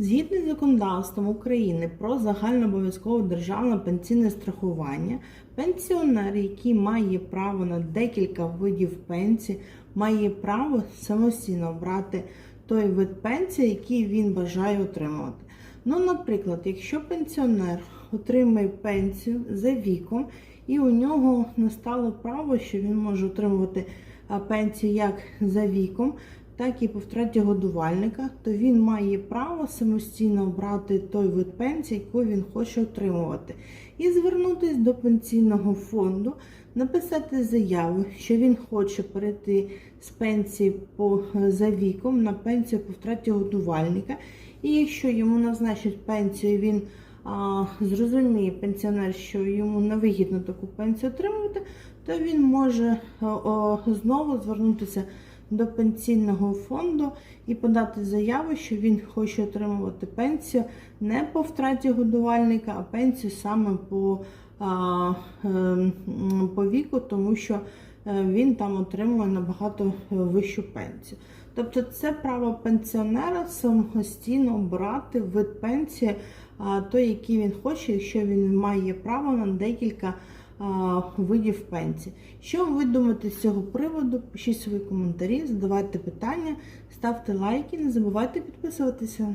Згідно з законодавством України про загальнообов'язкове державне пенсійне страхування, пенсіонер, який має право на декілька видів пенсії, має право самостійно обрати той вид пенсії, який він бажає отримувати. Ну, наприклад, якщо пенсіонер отримує пенсію за віком, і у нього настало право, що він може отримувати пенсію як за віком, так і по втраті годувальника, то він має право самостійно обрати той вид пенсії, яку він хоче отримувати, і звернутися до пенсійного фонду, написати заяву, що він хоче перейти з пенсії по за віком на пенсію по втраті годувальника. І якщо йому назначать пенсію, він а, зрозуміє пенсіонер, що йому невигідно таку пенсію отримувати, то він може а, о, знову звернутися до пенсійного фонду і подати заяву, що він хоче отримувати пенсію не по втраті годувальника, а пенсію саме по, а, ем, по віку, тому що е, він там отримує набагато е, вищу пенсію. Тобто це право пенсіонера самостійно обрати вид пенсії, а, той, який він хоче, якщо він має право на декілька видів пенсії. Що ви думаєте з цього приводу? Пишіть свої коментарі, задавайте питання, ставте лайки, не забувайте підписуватися.